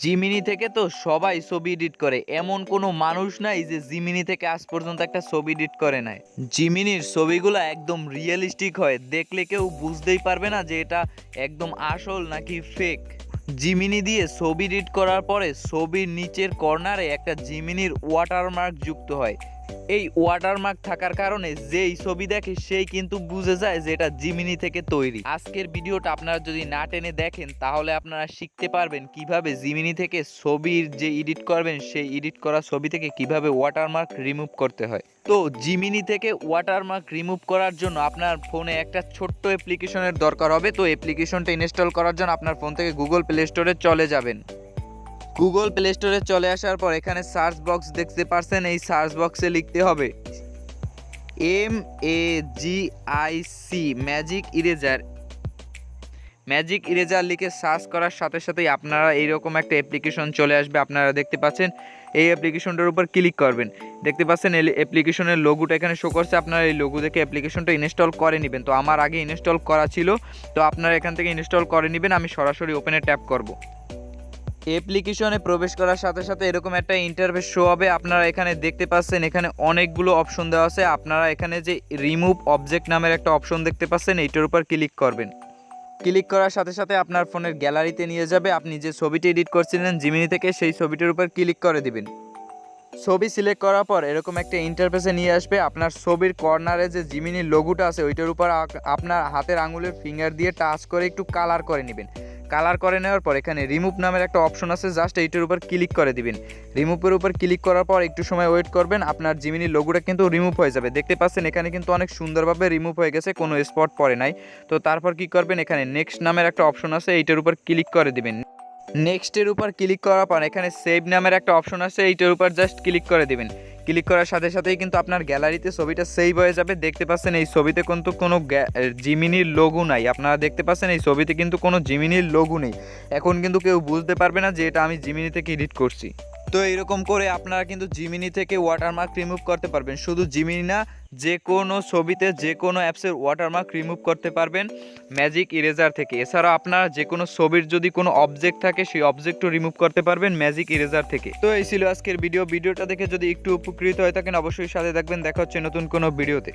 Gemini থেকে তো সবাই ছবি এডিট করে। এমন কোনো মানুষ নাই যে জিমিনি থেকে আজ পর্যন্ত একটা ছবি এডিট করে নাই। জিমিনির ছবিগুলো একদম রিয়েলিস্টিক হয়। দেখলে কেউ বুঝতেই পারবে না যে এটা একদম আসল নাকি ফেক জিমিনি দিয়ে ছবি এডিট করার পরে ছবির নিচের কর্নারে একটা জিমিনির ওয়াটারমার্ক যুক্ত হয়। এই ওয়াটারমার্ক থাকার কারণে যেই ছবি দেখে সেই কিন্তু বুঝে যায় যে এটা জিমিনি থেকে তৈরি। আজকের ভিডিওটা আপনারা যদি না টেনে দেখেন, তাহলে আপনারা শিখতে পারবেন কীভাবে জিমিনি থেকে ছবির যে এডিট করবেন, সেই এডিট করা ছবি থেকে কীভাবে ওয়াটারমার্ক রিমুভ করতে হয়। তো জিমিনি থেকে ওয়াটারমার্ক রিমুভ করার জন্য আপনার ফোনে একটা ছোট্ট অ্যাপ্লিকেশনের দরকার হবে। তো অ্যাপ্লিকেশনটা ইনস্টল করার জন্য আপনার ফোন থেকে গুগল প্লে স্টোরে চলে যাবেন। গুগল প্লে স্টোরে চলে আসার পর এখানে সার্চ বক্স দেখতে পারছেন, এই সার্চ বক্সে লিখতে হবে M A G I C magic eraser magic eraser লিখে সার্চ করার সাথে সাথেই আপনারা এইরকম একটা অ্যাপ্লিকেশন চলে আসবে। আপনারা দেখতে পাচ্ছেন, এই অ্যাপ্লিকেশনটার উপর ক্লিক করবেন। দেখতে পাচ্ছেন, এই অ্যাপ্লিকেশনের লোগোটা এখানে শো করছে। আপনারা এই লোগো দেখে অ্যাপ্লিকেশনটা ইনস্টল করে নেবেন। তো আমার আগে ইনস্টল করা ছিল। তো আপনারা এখান থেকে ইনস্টল করে নেবেন। আমি সরাসরি ওপেনে ট্যাপ করব। অ্যাপ্লিকেশনে প্রবেশ করার সাথে সাথে এরকম একটা ইন্টারফেস শো হবে। আপনারা এখানে দেখতে পাচ্ছেন, এখানে অনেকগুলো অপশন দেওয়া আছে। আপনারা এখানে যে রিমুভ অবজেক্ট নামের একটা অপশন দেখতে পাচ্ছেন, এইটার উপর ক্লিক করবেন। ক্লিক করার সাথে সাথে আপনার ফোনের গ্যালারিতে নিয়ে যাবে। আপনি যে ছবিটি এডিট করছিলেন জিমিনি থেকে সেই ছবিটির উপর ক্লিক করে দিবেন। ছবি সিলেক্ট করার পর এরকম একটা ইন্টারফেসে নিয়ে আসবে। আপনার ছবির কর্নারে যে জিমিনি লঘুটা আছে, ওইটার উপর আপনার হাতের আঙুলের ফিঙ্গার দিয়ে টাচ করে একটু কালার করে নেবেন। কালার করে নেওয়ার পর এখানে রিমুভ নামের একটা অপশন আছে জাস্ট এইটার উপর ক্লিক করে দিবেন। রিমুভের উপর ক্লিক করার পর একটু সময় ওয়েট করবেন, আপনার জিমিনির লোগোটা কিন্তু রিমুভ হয়ে যাবে। দেখতে পাচ্ছেন, এখানে কিন্তু অনেক সুন্দরভাবে রিমুভ হয়ে গেছে, কোনো স্পট পড়ে নাই। তো তারপর কি করবেন, এখানে নেক্সট নামের একটা অপশন আছে, এইটার উপর ক্লিক করে দিবেন। নেক্সটের উপর ক্লিক করার পর এখানে সেভ নামের একটা অপশন আছে, এইটার উপর জাস্ট ক্লিক করে দিবেন। ক্লিক করার সাথে সাথেই কিন্তু আপনার গ্যালারিতে ছবিটা সেভ হয়ে যাবে। দেখতে পাচ্ছেন এই ছবিতে কিন্তু কোনো জিমিনির লোগো নাই। আপনারা দেখতে পাচ্ছেন এই ছবিতে কিন্তু কোনো জিমিনির লোগো নেই। এখন কিন্তু কেউ বুঝতে পারবে না যে এটা আমি জিমিনিতে থেকে এডিট করছি। তো এইরকম করে আপনারা কিন্তু জিমিনি থেকে ওয়াটারমার্ক রিমুভ করতে পারবেন। শুধু জিমিনি না, যে কোনো ছবিতে, যে কোনো অ্যাপসের ওয়াটারমার্ক রিমুভ করতে পারবেন ম্যাজিক ইরেজার থেকে। এছাড়া আপনারা যে কোনো ছবির যদি কোনো অবজেক্ট থাকে, সেই অবজেক্টও রিমুভ করতে পারবেন ম্যাজিক ইরেজার থেকে। তো এই ছিল আজকের ভিডিও ভিডিওটা দেখে যদি একটু উপকৃত হয়ে থাকেন, অবশ্যই সাথে থাকবেন। দেখা হচ্ছে নতুন কোনো ভিডিওতে